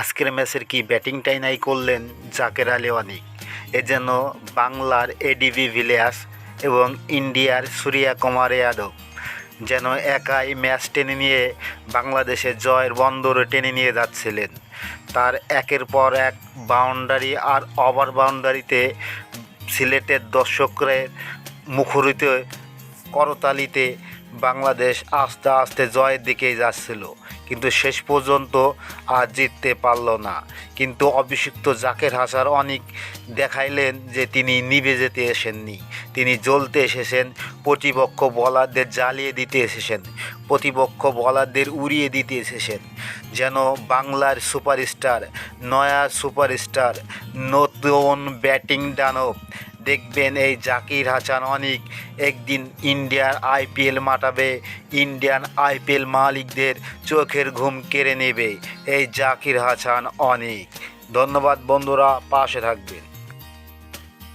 আজকের ম্যাচের কি ব্যাটিংটাই নাই করলেন জাকের আলী অনিক এ যেন বাংলার এডিবি ভিলিয়াস এবং ইন্ডিয়ার সূর্যা কুমার যাদব। যেন একাই ম্যাচ টেনে নিয়ে বাংলাদেশে জয়ের বন্দরে টেনে নিয়ে যাচ্ছিলেন। তার একের পর এক বাউন্ডারি আর ওভার বাউন্ডারিতে সিলেটের দর্শকদের মুখরিত করতালিতে বাংলাদেশ আস্তে আস্তে জয়ের দিকেই যাচ্ছিল। কিন্তু শেষ পর্যন্ত আর জিততে পারল না। কিন্তু অভিষিক্ত জাকের হাসার অনেক দেখাইলেন যে তিনি নিভে যেতে এসেননি। তিনি জ্বলতে এসেছেন, প্রতিপক্ষ বলারদের জ্বালিয়ে দিতে এসেছেন, প্রতিপক্ষ বলারদের উড়িয়ে দিতে এসেছেন। যেন বাংলার সুপারস্টার, নয়া সুপারস্টার, নতুন ব্যাটিং দানব দেখবেন এই জাকির হাসান অনেক একদিন ইন্ডিয়ার আইপিএল মাটাবে ইন্ডিয়ান আইপিএল মালিকদের চোখের ঘুম কেড়ে নেবে এই জাকির হাসান অনেক। ধন্যবাদ বন্ধুরা, পাশে থাকবেন।